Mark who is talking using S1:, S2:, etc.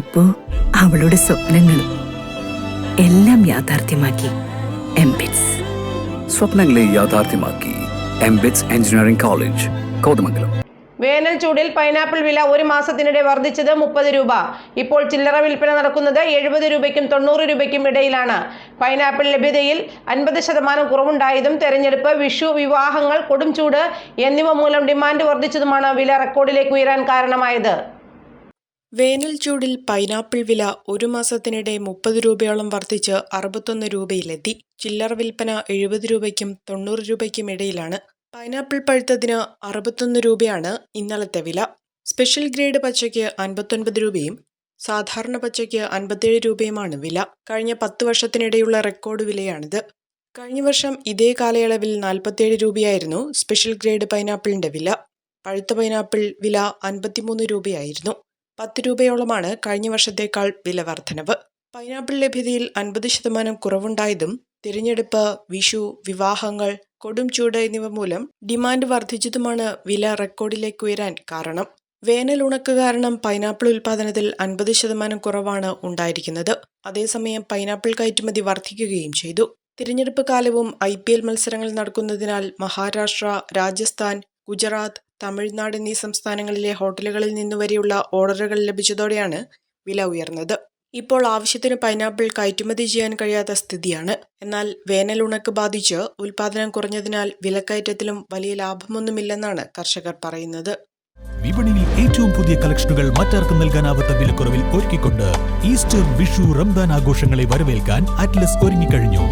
S1: ഇപ്പോ അവളുടെ സ്വപ്നങ്ങളും എല്ലാം യാഥാർത്ഥ്യമാക്കി എംബിറ്റ്സ്
S2: സ്വപ്നങ്ങളെ യാഥാർത്ഥ്യമാക്കി എംബിറ്റ്സ് എഞ്ചിനീയറിംഗ് കോളേജ് കോതമംഗലം.
S3: വേനൽ ചൂടിൽ പൈനാപ്പിൾ വില ഒരു മാസത്തിനിടെ വർദ്ധിച്ചത് മുപ്പത് രൂപ. ഇപ്പോൾ ചില്ലറ വിൽപ്പന നടക്കുന്നത് എഴുപത് രൂപയ്ക്കും തൊണ്ണൂറ് രൂപയ്ക്കും ഇടയിലാണ്. പൈനാപ്പിൾ ലഭ്യതയിൽ അൻപത് ശതമാനം കുറവുണ്ടായതും തെരഞ്ഞെടുപ്പ് വിഷു വിവാഹങ്ങൾ കൊടും ചൂട് എന്നിവ മൂലം ഡിമാൻഡ് വർദ്ധിച്ചതുമാണ് വില റെക്കോർഡിലേക്ക് ഉയരാൻ കാരണമായത്.
S4: വേനൽ ചൂടിൽ പൈനാപ്പിൾ വില ഒരു മാസത്തിനിടെ മുപ്പത് രൂപയോളം വർദ്ധിച്ച് അറുപത്തൊന്ന് രൂപയിലെത്തി. ചില്ലറ വിൽപ്പന എഴുപത് രൂപയ്ക്കും തൊണ്ണൂറ് രൂപയ്ക്കും ഇടയിലാണ്. പൈനാപ്പിൾ പഴുത്തതിന് അറുപത്തൊന്ന് രൂപയാണ് ഇന്നലത്തെ വില. സ്പെഷ്യൽ ഗ്രേഡ് പച്ചയ്ക്ക് അൻപത്തൊൻപത് രൂപയും സാധാരണ പച്ചയ്ക്ക് അൻപത്തേഴ് രൂപയുമാണ് വില. കഴിഞ്ഞ പത്ത് വർഷത്തിനിടെയുള്ള റെക്കോർഡ് വിലയാണിത്. കഴിഞ്ഞ വർഷം ഇതേ കാലയളവിൽ നാൽപ്പത്തേഴ് രൂപയായിരുന്നു സ്പെഷ്യൽ ഗ്രേഡ് പൈനാപ്പിളിന്റെ വില. പഴുത്ത പൈനാപ്പിൾ വില അൻപത്തിമൂന്ന് രൂപയായിരുന്നു. പത്ത് രൂപയോളമാണ് കഴിഞ്ഞ വർഷത്തേക്കാൾ വില വർധനവ്. പൈനാപ്പിൾ ലഭ്യതയിൽ അൻപത് ശതമാനം കുറവുണ്ടായതും തിരഞ്ഞെടുപ്പ് വിഷു വിവാഹങ്ങൾ കൊടും ചൂട് എന്നിവ മൂലം ഡിമാൻഡ് വർദ്ധിച്ചതുമാണ് വില റെക്കോർഡിലേക്ക് ഉയരാൻ കാരണം. വേനൽ ഉണക്ക് കാരണം പൈനാപ്പിൾ ഉൽപാദനത്തിൽ അൻപത് ശതമാനം കുറവാണ് ഉണ്ടായിരിക്കുന്നത്. അതേസമയം പൈനാപ്പിൾ കയറ്റുമതി വർദ്ധിക്കുകയും ചെയ്തു. തിരഞ്ഞെടുപ്പ് കാലവും ഐ പി എൽ മത്സരങ്ങൾ നടക്കുന്നതിനാൽ മഹാരാഷ്ട്ര രാജസ്ഥാൻ ഗുജറാത്ത് തമിഴ്നാട് എന്നീ സംസ്ഥാനങ്ങളിലെ ഹോട്ടലുകളിൽ നിന്നുവരെയുള്ള ഓർഡറുകൾ ലഭിച്ചതോടെയാണ് വില ഉയർന്നത്. ഇപ്പോൾ ആവശ്യത്തിന് പൈനാപ്പിൾ കയറ്റുമതി ചെയ്യാൻ കഴിയാത്ത സ്ഥിതിയാണ്. എന്നാൽ വേനൽ ഉണക്ക് ബാധിച്ച് ഉൽപാദനം കുറഞ്ഞതിനാൽ വിലക്കയറ്റത്തിലും വലിയ ലാഭമൊന്നുമില്ലെന്നാണ് കർഷകർ പറയുന്നത്.
S5: വിപണിയിൽ ഏറ്റവും പുതിയ കളക്ഷനുകൾ മറ്റാർക്കും നൽകാനാവാത്ത വിലക്കുറവിൽ ഒരുക്കിക്കൊണ്ട് ഈസ്റ്റർ വിഷു റംദാൻ ആഘോഷങ്ങളെ വരവേൽക്കാൻ അറ്റ്ലസ് ഒരുങ്ങിക്കഴിഞ്ഞു.